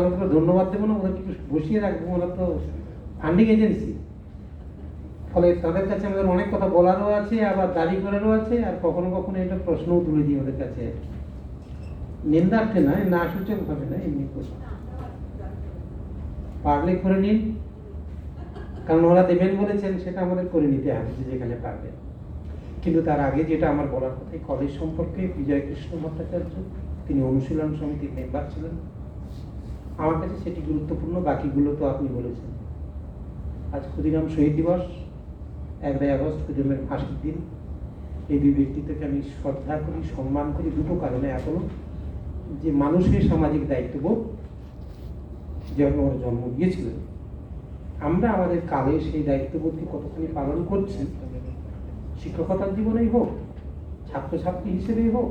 আমি করে ধন্যবাদ দেবো না, ওদেরকে একটু বসিয়ে রাখব, ওরা তো ফান্ডিং এজেন্সি ফলে তাদের কাছে আমাদের অনেক কথা বলারও আছে, আবার দাবি করারও আছে, আর কখনো কখনো এটা প্রশ্নও তুলে দিই ওদের কাছে। আর কি। নিন্দার্থে না না সূচক ভাবে না, এমনি করে পারলে করে নিন। কারণ ওরা দেবেন বলেছেন, সেটা আমাদের করে নিতে হবে যে যেখানে পারবেন কিন্তু তার আগে যেটা আমার বলার কথা কলেজ সম্পর্কে বিজয় কৃষ্ণ ভট্টাচার্য, তিনি অনুশীলন সমিতির মেম্বার ছিলেন। আমার কাছে সেটি গুরুত্বপূর্ণ, বাকিগুলো তো আপনি বলেছেন। আজ ক্ষুদিরাম শহীদ দিবস এগারোই আগস্ট, ক্ষুদিরামের ফাঁসির দিন। এই দুই ব্যক্তিত্বকে আমি শ্রদ্ধা করি, সম্মান করি, দুটো কারণে এখনও। যে মানুষের সামাজিক দায়িত্ববোধ যেভাবে জন্ম দিয়েছিলেন আমরা আমাদের কালে সেই দায়িত্ববোধকে কতখানি পালন করছি শিক্ষকতার জীবনেই হোক, ছাত্রছাত্রী হিসেবেই হোক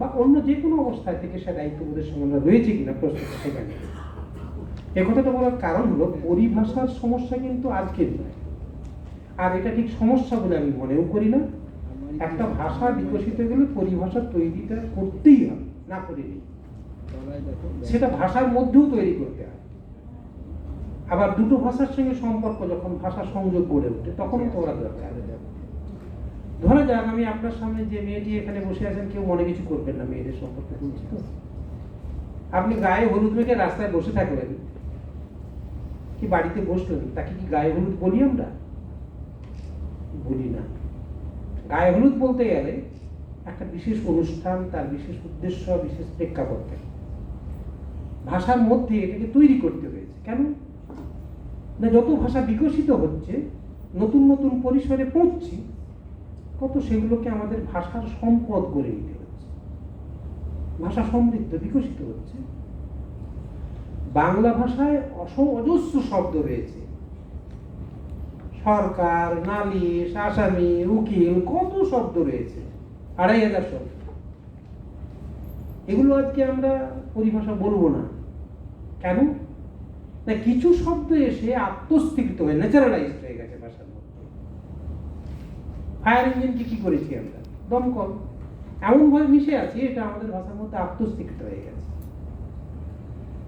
বা অন্য যে কোনো অবস্থায় থেকে সে দায়িত্ববোধের আমরা রয়েছে কিনা প্রশ্ন সেখানে এ কথাটা বলার কারণ হলো পরিভাষার সমস্যা কিন্তু আজকের নয়। আর এটা ঠিক সমস্যা বলে আমি মনেও করি না। একটা ভাষা বিকশিত গেলে পরিভাষা তৈরিটা করতেই হবে, না করে নেই। সেটা ভাষার মধ্যেও তৈরি করতে হয়। আবার দুটো ভাষার সঙ্গে সম্পর্ক যখন ভাষা সংযোগ গড়ে ওঠে, তখন তো ওরা দরকার। ধরা যাক, আমি আপনার সামনে যে মেয়েটি এখানে বসে আছেন, কেউ মনে কিছু করবেন না মেয়েদের সম্পর্কে। বলছি তো আপনি গায়ে হলুদ মেখে রাস্তায় বসে থাকলেন, কি বাড়িতে বসলেন? তাকে কি গায়ে হলুদ বলি আমরা? বলি না। গায়ে হলুদ বলতে গেলে একটা বিশেষ অনুষ্ঠান, তার বিশেষ উদ্দেশ্য, বিশেষ প্রেক্ষাপট। থাকে ভাষার মধ্যে এটাকে তৈরি করতে হয়েছে। কেন? না, যত ভাষা বিকশিত হচ্ছে, নতুন নতুন পরিসরে পৌঁছছি কত সেগুলোকে আমাদের ভাষার সম্পদ করে নিতে হচ্ছে। ভাষা সমৃদ্ধ, বিকশিত হচ্ছে। বাংলা ভাষায় অস অজস্র শব্দ রয়েছে। সরকার নালিশ আসামি, উকিল, কত শব্দ রয়েছে, আড়াই হাজার শব্দ। এগুলো আজকে আমরা পরিভাষা বলব না। কেন? না, কিছু শব্দ এসে আত্মস্থিত হয়ে, ন্যাচারালাইজড হয়ে গেছে ভাষার ফায়ার ইঞ্জিনকে কি করেছি আমরা? দমকল। এমনভাবে মিশে আছি, এটা আমাদের ভাষার মধ্যে আত্মস্থিত হয়ে গেছে।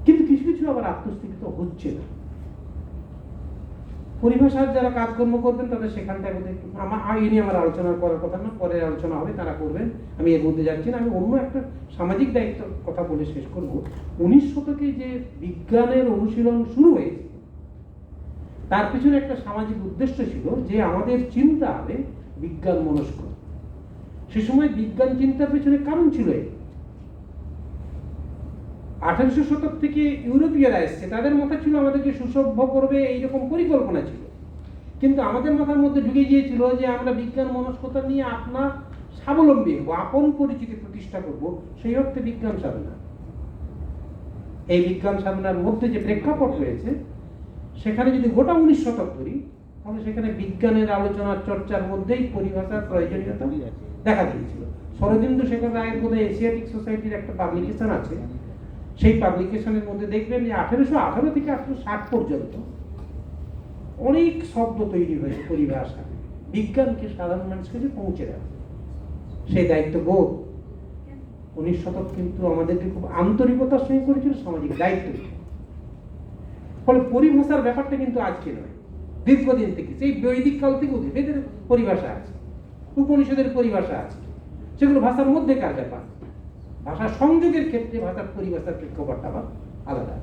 কিন্তু কিছু কিছু আবার আত্মস্থিত হচ্ছে না। পরিভাষার যারা কাজকর্ম করবেন, তাদের সেখানটায় একটু আমার নিয়ে আমার আলোচনা করার কথা না পরে আলোচনা হবে, তারা করবেন। আমি এর মধ্যে যাচ্ছি না, আমি অন্য একটা সামাজিক দায়িত্ব কথা বলে শেষ করব। উনিশ শতকে যে বিজ্ঞানের অনুশীলন শুরু হয়েছে, তার পিছনে একটা সামাজিক উদ্দেশ্য ছিল যে আমাদের চিন্তা হবে বিজ্ঞান মনস্ক। সে সময় বিজ্ঞান চিন্তার পেছনে কারণ ছিল আঠারোশো শতক থেকে ইউরোপীয়রা এসছে, তাদের মাথা ছিল আমাদেরকে সুসভ্য করবে, এইরকম পরিকল্পনা ছিল। কিন্তু আমাদের মাথার মধ্যে ঢুকে গিয়েছিল যে আমরা বিজ্ঞান মনস্কতা নিয়ে আপনার স্বাবলম্বী হব, আপন পরিচিতি প্রতিষ্ঠা করব, সেই অর্থে বিজ্ঞান সাধনা। এই বিজ্ঞান সাধনার মধ্যে যে প্রেক্ষাপট রয়েছে, সেখানে যদি গোটা উনিশ শতক ধরি তাহলে সেখানে বিজ্ঞানের আলোচনার চর্চার মধ্যেই পরিভাষার প্রয়োজনীয়তা দেখা দিয়েছিল। শরদিন্দু শেখর রায়ের বোধহয় এশিয়াটিক সোসাইটির একটা পাবলিকেশন আছে। সেই পাবলিকেশনের মধ্যে দেখবেন যে আঠেরোশো আঠারো থেকে আঠেরোশো ষাট পর্যন্ত অনেক শব্দ তৈরি হয়েছে পরিভাষা। বিজ্ঞানকে সাধারণ মানুষের কাছে পৌঁছে দেওয়া। সেই দায়িত্ব বোধ। উনিশ শতক কিন্তু আমাদেরকে খুব আন্তরিকতার সঙ্গে করেছিল সামাজিক দায়িত্ব। ফলে পরিভাষার ব্যাপারটা কিন্তু আজকে নয়। দীর্ঘদিন থেকে, সেই বৈদিক কাল থেকে বেদের পরিভাষা আছে, উপনিষদের পরিভাষা আছে। সেগুলো ভাষার মধ্যেকার ব্যাপার। ভাষা সংযোগের ক্ষেত্রে ভাষার পরিভাষার প্রেক্ষাপটটা আবার আলাদা।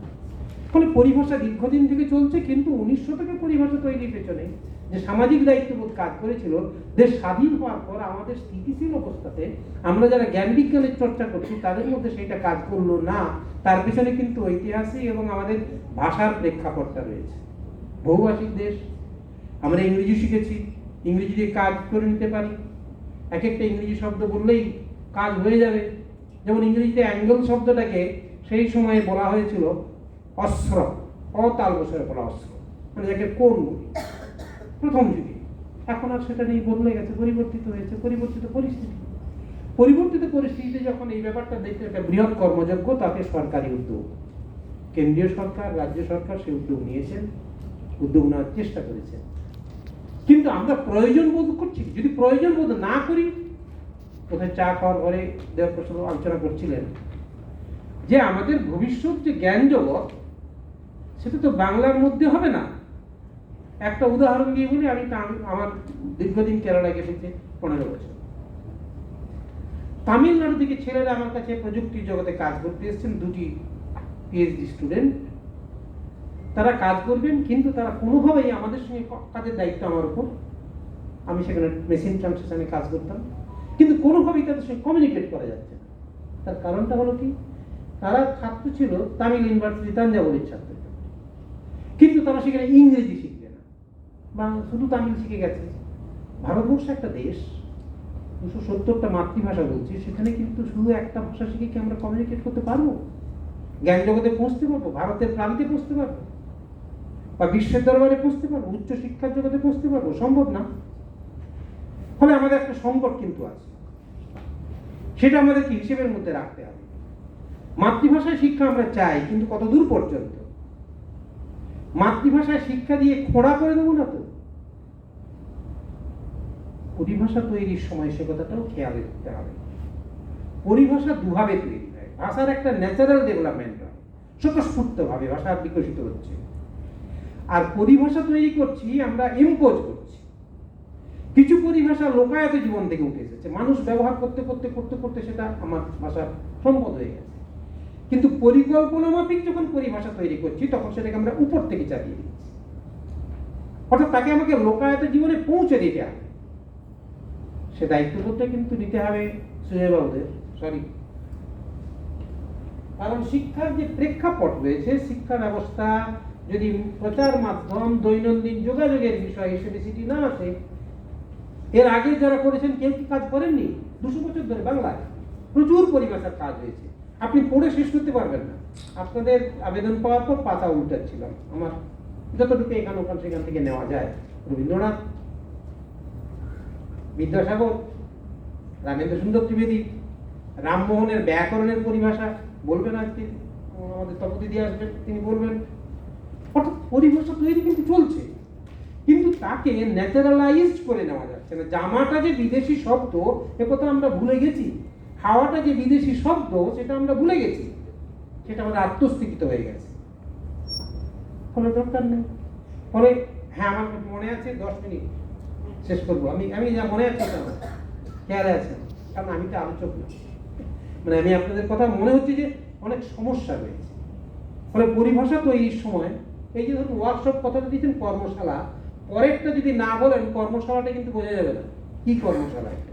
ফলে পরিভাষা দীর্ঘদিন থেকে চলছে, কিন্তু উনিশ শতকে পরিভাষা তৈরির পেছনে যে সামাজিক দায়িত্ববোধ কাজ করেছিল দেশ স্বাধীন হওয়ার পর আমাদের স্থিতিশীল অবস্থাতে আমরা যারা জ্ঞান বিজ্ঞানের চর্চা করছি, তাদের মধ্যে সেটা কাজ করল না। তার পিছনে কিন্তু ঐতিহাসিক এবং আমাদের ভাষার প্রেক্ষাপটটা রয়েছে। বহুভাষিক দেশ। আমরা ইংরেজি শিখেছি, ইংরেজি দিয়ে কাজ করে নিতে পারি। এক একটা ইংরেজি শব্দ বললেই কাজ হয়ে যাবে। যেমন ইংরেজিতে অ্যাঙ্গেল শব্দটাকে সেই সময়ে বলা হয়েছিল অস্ত্র, অতাল বছরে বলা অস্ত্র। মানে যাকে কোন বলি। প্রথম যুগে। এখন আর সেটা নেই, বদলে গেছে, পরিবর্তিত হয়েছে, পরিবর্তিত পরিস্থিতি। পরিবর্তিত পরিস্থিতিতে যখন এই ব্যাপারটা দেখতে একটা বৃহৎ কর্মযজ্ঞ, তাতে সরকারি উদ্যোগ। কেন্দ্রীয় সরকার, রাজ্য সরকার সেই উদ্যোগ নিয়েছেন। উদ্যোগ নেওয়ার চেষ্টা করেছেন কিন্তু আমরা প্রয়োজন বোধ করছি যদি প্রয়োজন বোধ না করি, কোথায় চা খাওয়ার ঘরে দেবপ্রসাদ আলোচনা করছিলেন, যে আমাদের ভবিষ্যৎ যে জ্ঞান জগৎ, সেটা তো বাংলার মধ্যে হবে না। একটা উদাহরণ দিয়ে বলি, আমি আমার দীর্ঘদিন কেরালায় কেটেছে পনেরো বছর। তামিলনাড়ু থেকে ছেলেরা আমার কাছে প্রযুক্তি জগতে কাজ করতে এসেছেন, দুটি পিএইচডি স্টুডেন্ট তারা কাজ করবেন, কিন্তু তারা কোনোভাবেই আমাদের সঙ্গে কাজের দায়িত্ব আমার উপর। আমি সেখানে মেশিন ট্রান্সলেশনে কাজ করতাম। কিন্তু কোনোভাবেই তাদের সঙ্গে কমিউনিকেট করা যাচ্ছে না। তার কারণটা হলো কি? তারা ছাত্র ছিল তামিল ইউনিভার্সিটি তাঞ্জাবুরের ছাত্র। কিন্তু তারা সেখানে ইংরেজি শিখবে না। বা শুধু তামিল শিখে গেছে। ভারতবর্ষ একটা দেশ। দুশো সত্তরটা মাতৃভাষা বলছি। সেখানে কিন্তু শুধু একটা ভাষা শিখে কি আমরা কমিউনিকেট করতে পারব? জ্ঞান জগতে পৌঁছতে পারব? ভারতের প্রান্তে পৌঁছতে পারব? বা বিশ্বের দরবারে পৌঁছতে পারব, উচ্চ শিক্ষার জগতে পৌঁছতে পারব? সম্ভব না। ফলে আমাদের একটা সংকট কিন্তু আছে। সেটা আমাদেরকে হিসেবের মধ্যে রাখতে হবে। মাতৃভাষায় শিক্ষা আমরা চাই, কিন্তু কত দূর পর্যন্ত? মাতৃভাষায় শিক্ষা দিয়ে খোঁড়া করে দেবো না তো? পরিভাষা তৈরির সময় সে কথাটাও খেয়াল রাখতে হবে। পরিভাষা দুভাবে তৈরি হয়। ভাষার একটা ন্যাচারাল ডেভেলপমেন্ট হয়। স্বতঃস্ফূর্তভাবে ভাষা বিকশিত হচ্ছে। পরিভাষা তৈরি করছি, আমরা ইম্পোজ করছি। কিছু পরিভাষা লোকায়ত জীবন থেকে উঠে এসেছে। মানুষ ব্যবহার করতে করতে করতে করতে সেটা আমার ভাষার সম্পদ হয়ে গেছে। কিন্তু পরিকল্পনা মাফিক যখন পরিভাষা তৈরি করছি, তখন সেটাকে আমরা উপর থেকে চালিয়ে দিচ্ছি। অর্থাৎ তাকে আমাকে লোকায়ত জীবনে পৌঁছে দিতে হবে। সে দায়িত্ববোধটা কিন্তু নিতে হবে সুজয়বাবুদের সরি কারণ শিক্ষার যে প্রেক্ষাপট রয়েছে, শিক্ষা ব্যবস্থা যদি প্রচার মাধ্যম, দৈনন্দিন যোগাযোগের বিষয় হিসেবে সেটি না আসে, এর আগে যারা করেছেন, কেউ কি কাজ করেননি? দুশো বছর ধরে বাংলায় প্রচুর পরিভাষার কাজ হয়েছে। আপনি পড়ে শেষ করতে পারবেন না। আপনাদের আবেদন পাওয়ার পর পাতা উল্টাচ্ছিলাম। আমার যতটুকু এখান ওখান সেখান থেকে নেওয়া যায়। রবীন্দ্রনাথ, বিদ্যাসাগর, রামেন্দ্র সুন্দর ত্রিবেদী, রামমোহনের ব্যাকরণের পরিভাষা বলবেন আজকে। আমাদের তপতি দিয়ে আসবেন, তিনি বলবেন অর্থাৎ পরিভাষা তৈরি কিন্তু চলছে। কিন্তু তাকে ন্যাচারালাইজড করে নেওয়া যাচ্ছে না। জামাটা যে বিদেশি শব্দ, এ কথা আমরা ভুলে গেছি। হাওয়াটা যে বিদেশি শব্দ, সেটা আমরা ভুলে গেছি। সেটা আমাদের আত্মস্থিত হয়ে গেছে। ফলে দরকার নেই। ফলে হ্যাঁ আমার মনে আছে, দশ মিনিট শেষ করব। আমি আমি যা মনে আছে আমার খেয়ালে আছে। কারণ আমি তো আলোচক না। মানে আমি আপনাদের কথা মনে হচ্ছে যে অনেক সমস্যা রয়েছে। ফলে পরিভাষা তো এই সময় এই যে ধরুন ওয়ার্কশপ কথাটা দিয়েছেন কর্মশালা, পরেরটা যদি না বলেন, কর্মশালাটা কিন্তু বোঝা যাবে না। কি কর্মশালা এটা?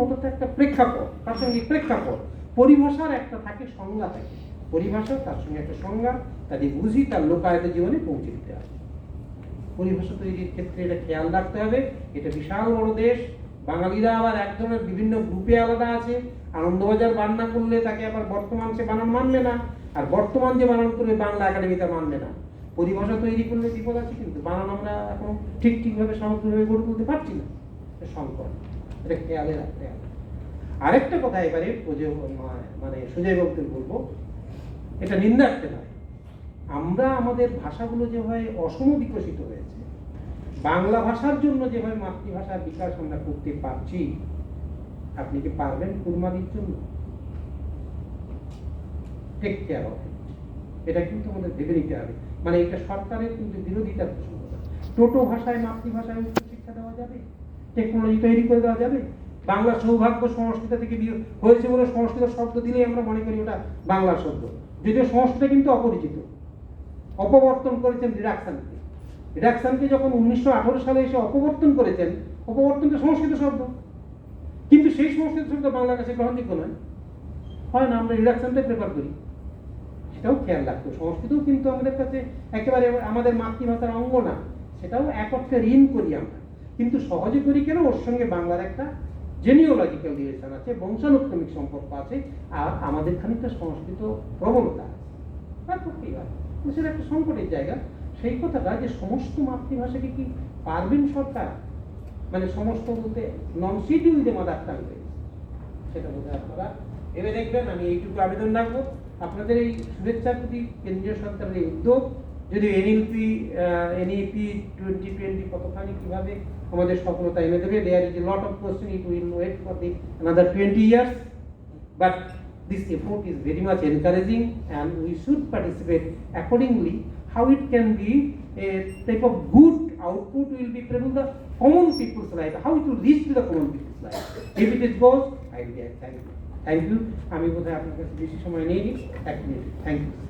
ওটা তো একটা প্রেক্ষাপট, প্রাসঙ্গিক প্রেক্ষাপট। পরিভাষার একটা থাকে, সংজ্ঞা থাকে। পরিভাষা, তার সঙ্গে একটা সংজ্ঞা তাকে বুঝি তার লোকায়ত জীবনে পৌঁছে দিতে হবে। পরিভাষা তৈরির ক্ষেত্রে এটা খেয়াল রাখতে হবে। এটা বিশাল বড় দেশ। বাঙালিরা আবার এক ধরনের বিভিন্ন গ্রুপে আলাদা আছে। আনন্দবাজার বান্না করলে তাকে আবার বর্তমান সে বানান মানবে না। আর বর্তমান যে বানান করবে বাংলা একাডেমি তা মানবে না। পরিভাষা তৈরি করলে বিপদ আছে কিন্তু বানান আমরা এখন ঠিক ঠিকভাবে সামগ্রিকভাবে গড়ে তুলতে পারছি না। সংকট। এটা খেয়ালে রাখতে হবে। আরেকটা কথা এবারে প্রজে- মানে সুজয় বাবুকে বলব, এটা নিন্দার্থে নয় আমরা আমাদের ভাষাগুলো যেভাবে অসম বিকশিত হয়েছে। বাংলা ভাষার জন্য যেভাবে মাতৃভাষার বিকাশ আমরা করতে পারছি। আপনি কি পারবেন কুরমাদির জন্য টেক কেয়ার অফ এটা কিন্তু আমাদের ভেবে নিতে হবে। মানে এটা সরকারের কিন্তু বিরোধিতার প্রসঙ্গ টোটো ভাষায় মাতৃভাষায় উচ্চ শিক্ষা দেওয়া যাবে? টেকনোলজি তৈরি করে দেওয়া যাবে? বাংলা সৌভাগ্য সংস্কৃত থেকে হয়েছে বলে সংস্কৃত শব্দ দিলেই আমরা মনে করি ওটা বাংলা শব্দ। যদিও সংস্কৃত কিন্তু অপরিচিত। অপবর্তন করেছেন রিডাকশনকে। রিডাকশনকে যখন উনিশশো আঠারো সালে এসে অপবর্তন করেছেন, অপবর্তন তো সংস্কৃত শব্দ। কিন্তু সেই সংস্কৃত শব্দ বাংলার কাছে গ্রহণযোগ্য নয়। হয় না, আমরা রিডাকশনটাই প্রেফার করি। সেটাও খেয়াল রাখতো সংস্কৃতও কিন্তু আমাদের কাছে একেবারে আমাদের মাতৃভাষার অঙ্গ না, সেটাও এক অর্থে ঋণ করি আমরা। কিন্তু সহজে করি কেন? ওর সঙ্গে বাংলার একটা জেনিওলজিক্যাল রিলেশন আছে, বংশানুক্রমিক সম্পর্ক আছে, আর আমাদের খানিকটা সংস্কৃত প্রবণতা তার করতেই হয়। সেটা একটা সংকটের জায়গা। সেই কথাটা যে সমস্ত মাতৃভাষাকে কি পারবেন সরকার? মানে সমস্ত বলতে নন শিডিউল যে মাদার টাং রয়েছে সেটা বোধহয় আপনারা ভেবে দেখবেন। আমি এইটুকু আবেদন রাখব। আপনাদের এই শুভেচ্ছার প্রতি কেন্দ্রীয় সরকারের এই উদ্যোগ যদি এনইপি এনইপি টোয়েন্টি টোয়েন্টি কতখানি কীভাবে আমাদের সফলতা এনে দেবে there is lot of question it will wait for the another twenty years but this effort is very much encouraging and we should participate accordingly. How it can be a type of good output will be from the common people's life, how it will reach to the common people's life. If it is goes, I will get thank you. Thank you আমি বোধহয় আপনার কাছে বেশি সময় নেই এক minute. Thank you